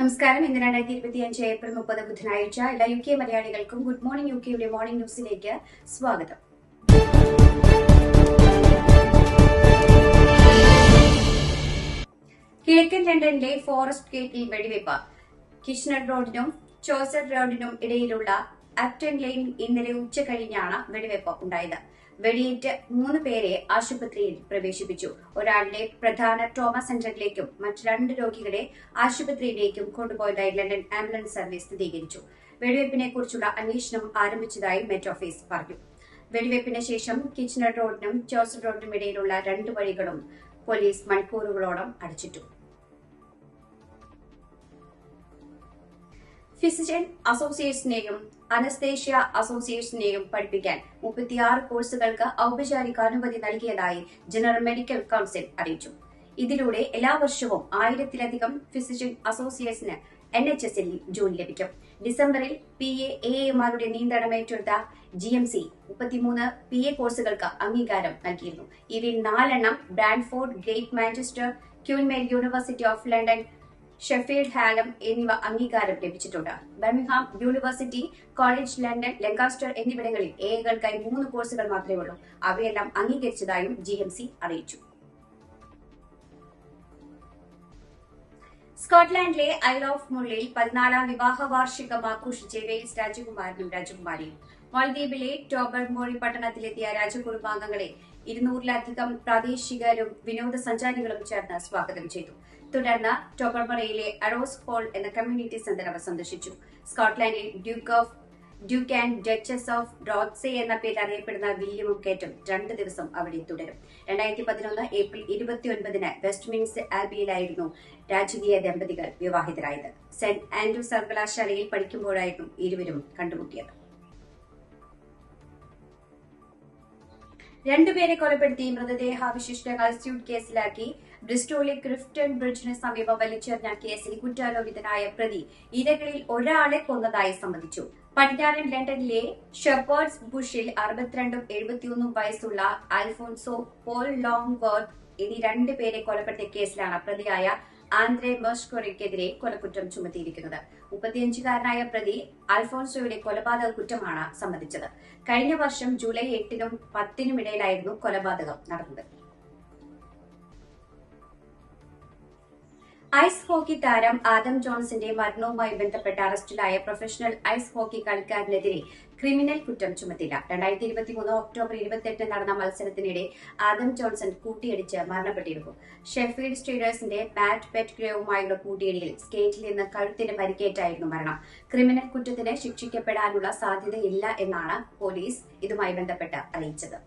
നമസ്കാരം. ഇന്ന് രണ്ടായിരത്തി ഇരുപത്തി അഞ്ച് ഏപ്രിൽ മുപ്പത് ബുധനാഴ്ച എല്ലാ യു കെ മലയാളികൾക്കും ഗുഡ് മോർണിംഗ് യു കെയുടെ മോർണിംഗ് ന്യൂസിലേക്ക് സ്വാഗതം. കിഴക്കൻ ലണ്ടനിലെ ഫോറസ്റ്റ് ഗേറ്റിൽ വെടിവെപ്പ്. കിഷ്ണർ റോഡിനും ചോസർ റോഡിനും ഇടയിലുള്ള അപ്റ്റൺ ലൈൻ ഇന്നലെ ഉച്ച കഴിഞ്ഞാണ് വെടിവെപ്പ് ഉണ്ടായത്. വെടിയേറ്റ് മൂന്ന് പേരെ ആശുപത്രിയിൽ പ്രവേശിപ്പിച്ചു. ഒരാളുടെ പ്രധാന ട്രോമ സെന്ററിലേക്കും മറ്റ് രണ്ട് രോഗികളെ ആശുപത്രിയിലേക്കും കൊണ്ടുപോയതായി ലണ്ടൻ ആംബുലൻസ് സർവീസ് സ്ഥിരീകരിച്ചു. വെടിവെപ്പിനെ കുറിച്ചുള്ള അന്വേഷണം ആരംഭിച്ചതായി മെറ്റ് ഓഫീസ് പറഞ്ഞു. വെടിവെപ്പിന് ശേഷം കിച്ചണർ റോഡിനും ചോസർ റോഡിനും ഇടയിലുള്ള രണ്ട് വഴികളും പോലീസ് മണിക്കൂറുകളോളം അടച്ചിട്ടു. ഫിസിഷ്യൻ അസോസിയേഷനെയും അനസ്തേഷ്യ അസോസിയേഷനെയും പഠിപ്പിക്കാൻ മുപ്പത്തിയാറ് കോഴ്സുകൾക്ക് ഔപചാരിക അനുമതി നൽകിയതായി ജനറൽ മെഡിക്കൽ കൌൺസിൽ അറിയിച്ചു. ഇതിലൂടെ എല്ലാ വർഷവും ആയിരത്തിലധികം ഫിസിഷ്യൻ അസോസിയേഷന് എൻ എച്ച് എസിൽ ജോലി ലഭിക്കും. ഡിസംബറിൽ പി എ എ എമാരുടെ നിയന്ത്രണം ഏറ്റെടുത്ത ജി എം സി മുപ്പത്തിമൂന്ന് പി എ കോഴ്സുകൾക്ക് അംഗീകാരം നൽകിയിരുന്നു. ഇവയിൽ നാലെണ്ണം Bradford great Manchester Queen Mary university of London Sheffield Hallam എന്നിവ അംഗീകാരം ലഭിച്ചിട്ടുണ്ട്. Birmingham university college London Lancaster എന്നിവിടങ്ങളിൽ എകൾക്കായി മൂന്ന് കോഴ്സുകൾ മാത്രമേ ഉള്ളൂ. അവയെല്ലാം അംഗീകരിച്ചതായും ജി അറിയിച്ചു. സ്കോട്ട്ലാൻഡിലെ ഐൽ ഓഫ് മുള്ളിൽ പതിനാലാം വിവാഹ വാർഷികം ആഘോഷിച്ച് വെയിൽസ് രാജകുമാരനും രാജകുമാരിയും. മാൽദ്വീപിലെ ടോബർ മോറി പട്ടണത്തിലെത്തിയ രാജകുടുംബാംഗങ്ങളെ ഇരുന്നൂറിലധികം പ്രാദേശികരും വിനോദസഞ്ചാരികളും ചേർന്ന് സ്വാഗതം ചെയ്തു. തുടർന്ന് ടോബർമറയിലെ അറോസ് ഹോൾ എന്ന കമ്മ്യൂണിറ്റി സെന്റർ അവർ സന്ദർശിച്ചു. സ്കോട്ട്ലാൻഡിൽ duke of duke and duchess of Rothesay എന്ന പേരിൽ അറിയപ്പെടുന്ന വില്യമും കേറ്റും രണ്ട് ദിവസം അവിടെ തുടരും. രണ്ടായിരത്തി പതിനൊന്ന് ഏപ്രിൽ ഇരുപത്തിയൊൻപതിന് വെസ്റ്റ്മിൻസ് ആൽബിയിലായിരുന്നു രാജകീയ ദമ്പതികൾ വിവാഹിതരായത്. സെന്റ് ആൻഡ്രൂ സർവകലാശാലയിൽ പഠിക്കുമ്പോഴായിരുന്നു ഇരുവരും കണ്ടുമുട്ടിയത്. രണ്ടുപേരെ കൊലപ്പെടുത്തി മൃതദേഹാവശിഷ്ടങ്ങൾ സ്യൂട്ട് കേസിലാക്കി. ബ്രിസ്റ്റോളിലെ ക്രിഫ്റ്റൺ ബ്രിഡ്ജിന് സമീപം വലിച്ചെറിഞ്ഞ കേസിൽ കുറ്റാരോപിതനായ പ്രതി ഇരകളിൽ ഒരാളെ കൊന്നതായി സമ്മതിച്ചു പടിഞ്ഞാറൻ ലണ്ടനിലെ ഷെപ്പേർഡ്സ് ബുഷിൽ അറുപത്തിരണ്ടും എഴുപത്തിയൊന്നും വയസ്സുള്ള അൽഫോൺസോ പോൾ ലോങ് വർത്ത് എന്നീ രണ്ടുപേരെ കൊലപ്പെടുത്തിയ കേസിലാണ് പ്രതിയായ ആന്ദ്രെ മെർഷ്കോറിക്കെതിരെ കൊലക്കുറ്റം ചുമത്തിയിരിക്കുന്നത്. മുപ്പത്തിയഞ്ചുകാരനായ പ്രതി അൽഫോൺസോയുടെ കൊലപാതക കുറ്റമാണ് സമ്മതിച്ചത്. കഴിഞ്ഞ വർഷം ജൂലൈ എട്ടിനും പത്തിനും ഇടയിലായിരുന്നു കൊലപാതകം നടന്നത്. ഐസ് ഹോക്കി താരം ആദം ജോൺസിന്റെ മരണവുമായി ബന്ധപ്പെട്ട് അറസ്റ്റിലായ പ്രൊഫഷണൽ ഐസ് ഹോക്കി കളിക്കാരനെതിരെ ക്രിമിനൽ കുറ്റം ചുമത്തില്ല. രണ്ടായിരത്തി ഇരുപത്തി മൂന്ന് ഒക്ടോബർ ഇരുപത്തെട്ടിന് നടന്ന മത്സരത്തിനിടെ ആദം ജോൺസൺ കൂട്ടിയിടിച്ച് മരണപ്പെട്ടിരുന്നു ഷെഫീൽഡ് സ്റ്റീഡേഴ്സിന്റെ മാറ്റ് പെറ്റ് ഗ്രേവുമായുള്ള കൂട്ടിയിടിയിൽ സ്കേറ്റിൽ നിന്ന് കഴുത്തിന് പരിക്കേറ്റായിരുന്നു മരണം. ക്രിമിനൽ കുറ്റത്തിന് ശിക്ഷിക്കപ്പെടാനുള്ള സാധ്യതയില്ല എന്നാണ് പോലീസ് ഇതുമായി ബന്ധപ്പെട്ട് അറിയിച്ചത്.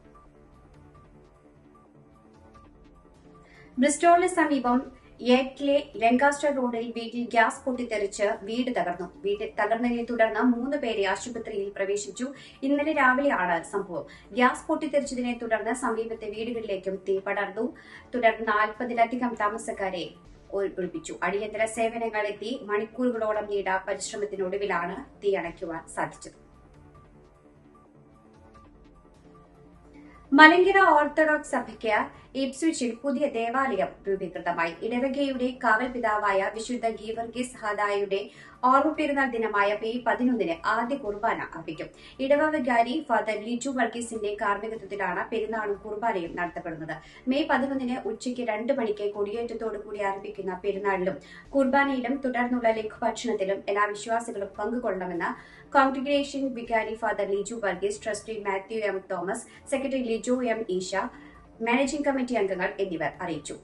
ബ്രിസ്റ്റോളിന് സമീപം യേറ്റ്ലെ ലങ്കാസ്റ്റർ റോഡിൽ വീട്ടിൽ ഗ്യാസ് പൊട്ടിത്തെറിച്ച് വീട് തകർന്നു. വീട് തകർന്നതിനെ തുടർന്ന് മൂന്ന് പേരെ ആശുപത്രിയിൽ പ്രവേശിച്ചു ഇന്നലെ രാവിലെയാണ് സംഭവം. ഗ്യാസ് പൊട്ടിത്തെറിച്ചതിനെ തുടർന്ന് സമീപത്തെ വീടുകളിലേക്കും തീ പടർന്നു. തുടർന്ന് നാൽപ്പതിലധികം താമസക്കാരെ ഒഴിപ്പിച്ചു. അടിയന്തര സേവനങ്ങൾ എത്തി മണിക്കൂറുകളോളം നീണ്ട പരിശ്രമത്തിനൊടുവിലാണ് തീ അണയ്ക്കുവാൻ സാധിച്ചത്. മലങ്കര ഓർത്തഡോക്സ് സഭയ്ക്ക് ഇപ്സ്വിച്ചിൽ പുതിയ ദേവാലയം രൂപീകൃതമായി. ഇടവകയുടെ കാവൽ പിതാവായ വിശുദ്ധ ഗീവർഗീസ് ഹദായുടെ ഓർമ്മ പെരുന്നാൾ ദിനമായ മെയ് പതിനൊന്നിന് ആദ്യ കുർബാന അർപ്പിക്കും. ഇടവ വികാരി ഫാദർ ലിജു വർഗീസിന്റെ കാർമ്മികത്വത്തിലാണ് പെരുന്നാളും കുർബാനയും നടത്തപ്പെടുന്നത്. മെയ് പതിനൊന്നിന് ഉച്ചയ്ക്ക് രണ്ട് മണിക്ക് കൊടിയേറ്റത്തോടു കൂടി ആരംഭിക്കുന്ന പെരുന്നാളിലും കുർബാനയിലും തുടർന്നുള്ള ലഘുഭക്ഷണത്തിലും എല്ലാ വിശ്വാസികളും പങ്കുകൊള്ളണമെന്ന് കോൺഗ്രിഗേഷൻ വികാരി father Liju Varghese trustee Mathew M Thomas secretary Liju M Eesa managing committee അംഗങ്ങൾ എന്നിവർ അറിയിച്ചു.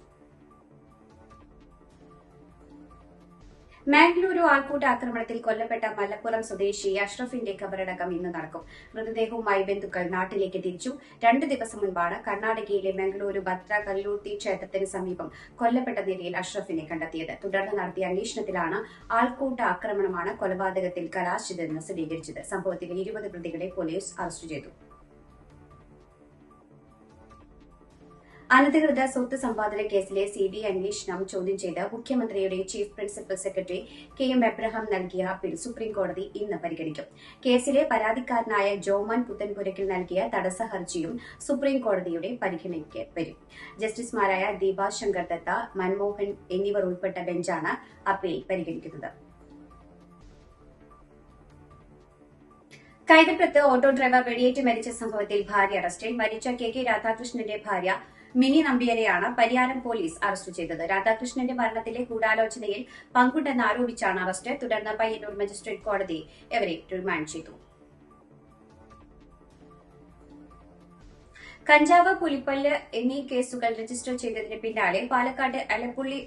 മാംഗ്ലൂരു ആൾക്കൂട്ട ആക്രമണത്തിൽ കൊല്ലപ്പെട്ട മലപ്പുറം സ്വദേശി അഷ്റഫിന്റെ കബറടക്കം ഇന്ന് നടക്കും. മൃതദേഹവുമായി ബന്ധുക്കൾ നാട്ടിലേക്ക് തിരിച്ചു. രണ്ട് ദിവസം മുൻപാണ് കർണാടകയിലെ മംഗളൂരു ഭദ്ര കല്ലൂർത്തി ക്ഷേത്രത്തിന് സമീപം കൊല്ലപ്പെട്ട നിലയിൽ അഷ്റഫിനെ കണ്ടെത്തിയത്. തുടർന്ന് നടത്തിയ അന്വേഷണത്തിലാണ് ആൾക്കൂട്ട ആക്രമണമാണ് കൊലപാതകത്തിൽ കലാശിതെന്ന് സ്ഥിരീകരിച്ചത്. സംഭവത്തിൽ ഇരുപത് പ്രതികളെ പോലീസ് അറസ്റ്റ് ചെയ്തു. അനധികൃത സ്വത്ത് സമ്പാദന കേസിലെ സി ബി ഐ അന്വേഷണം ചോദ്യം ചെയ്ത് മുഖ്യമന്ത്രിയുടെ chief principal secretary K M Abraham നൽകിയ അപ്പീൽ സുപ്രീംകോടതി ഇന്ന് പരിഗണിക്കും. കേസിലെ പരാതിക്കാരനായ ജോമാൻ പുത്തൻപുരയ്ക്കൽ നൽകിയ തടസ്സ ഹർജിയും സുപ്രീംകോടതിയുടെ പരിഗണനയ്ക്ക് വരും. ജസ്റ്റിസുമാരായ ദീപാശങ്കർ ദത്ത മൻമോഹൻ എന്നിവർ ഉൾപ്പെട്ട ബെഞ്ചാണ് അപ്പീൽ പരിഗണിക്കുന്നത്. കൈതപ്രത്ത് ഓട്ടോ ഡ്രൈവർ വെടിയേറ്റ് മരിച്ച സംഭവത്തിൽ ഭാര്യ അറസ്റ്റിൽ. മരിച്ച കെ കെ രാധാകൃഷ്ണന്റെ ഭാര്യ മിനി നമ്പ്യാരെയാണ് പരിയാരം പോലീസ് അറസ്റ്റ് ചെയ്തത്. രാധാകൃഷ്ണന്റെ മരണത്തിലെ ഗൂഢാലോചനയിൽ പങ്കുണ്ടെന്ന് ആരോപിച്ചാണ് അറസ്റ്റ്. തുടർന്ന് പയ്യന്നൂർ മജിസ്ട്രേറ്റ് കോടതി ഇവരെ റിമാൻഡ് ചെയ്തു. കഞ്ചാവ് പുലിപ്പല്ല് എന്നീ കേസുകൾ രജിസ്റ്റർ ചെയ്തതിന് പിന്നാലെ പാലക്കാട് അലപ്പുള്ളി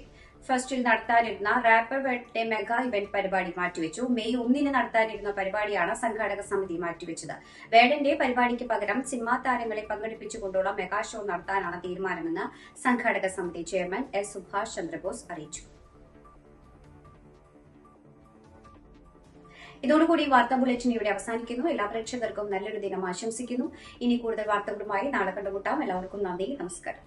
ഫസ്റ്റിൽ നടത്താനിരുന്ന റാപ്പർ വേൾഡിന്റെ മെഗാ ഇവന്റ് പരിപാടി മാറ്റിവെച്ചു. മെയ് ഒന്നിന് നടത്താനിരുന്ന പരിപാടിയാണ് സംഘാടക സമിതി മാറ്റിവെച്ചത്. വേടന്റെ പരിപാടിക്ക് പകരം സിനിമാ താരങ്ങളെ പങ്കെടുപ്പിച്ചുകൊണ്ടുള്ള മെഗാ ഷോ നടത്താനാണ് തീരുമാനമെന്ന് സംഘാടക സമിതി ചെയർമാൻ എസ് സുഭാഷ് ചന്ദ്രബോസ് അറിയിച്ചു. ഇതോടുകൂടി വാർത്താ ബുള്ളറ്റിൻ ഇവിടെ അവസാനിക്കുന്നു. എല്ലാ പ്രേക്ഷകർക്കും നല്ലൊരു ദിനം ആശംസിക്കുന്നു. ഇനി കൂടുതൽ വാർത്തകളുമായി നാളെ കണ്ടുമുട്ടാം. എല്ലാവർക്കും നന്ദി. നമസ്കാരം.